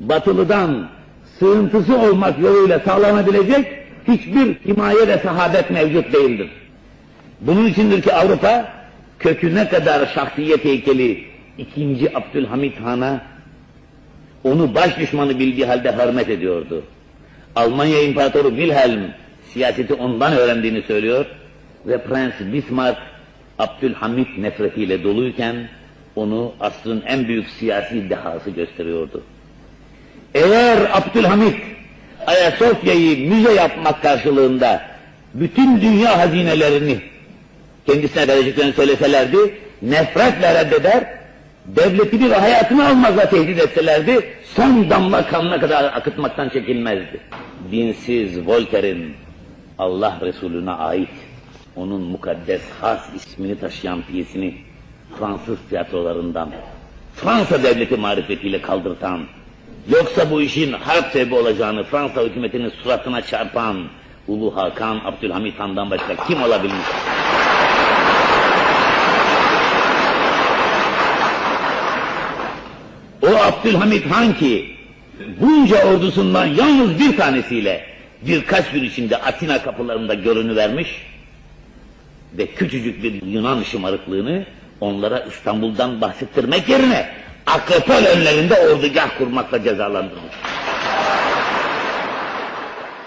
batılıdan sığıntısı olmak yoluyla sağlanabilecek hiçbir himaye ve sahadet mevcut değildir. Bunun içindir ki Avrupa köküne kadar şahsiyet heykeli 2. Abdülhamit Han'a onu baş düşmanı bildiği halde hürmet ediyordu. Almanya İmparatoru Wilhelm siyaseti ondan öğrendiğini söylüyor ve Prens Bismarck Abdülhamit nefretiyle doluyken onu asrın en büyük siyasi dehası gösteriyordu. Eğer Abdülhamit Ayasofya'yı müze yapmak karşılığında bütün dünya hazinelerini kendisine vereceklerini söyleselerdi, nefretle reddeder, devletini ve hayatını almakla tehdit etselerdi, son damla kanına kadar akıtmaktan çekinmezdi. Dinsiz Voltaire'in Allah Resulüne ait, onun mukaddes has ismini taşıyan piyesini Fransız tiyatrolarından, Fransa devleti marifetiyle kaldırtan, yoksa bu işin harp sebebi olacağını Fransa hükümetinin suratına çarpan Ulu Hakan Abdülhamit Han'dan başka kim olabilmiş? O Abdülhamit Han ki bunca ordusundan yalnız bir tanesiyle birkaç gün içinde Atina kapılarında görünüvermiş ve küçücük bir Yunan şımarıklığını onlara İstanbul'dan bahsettirmek yerine Akropol önlerinde ordugah kurmakla cezalandırmış.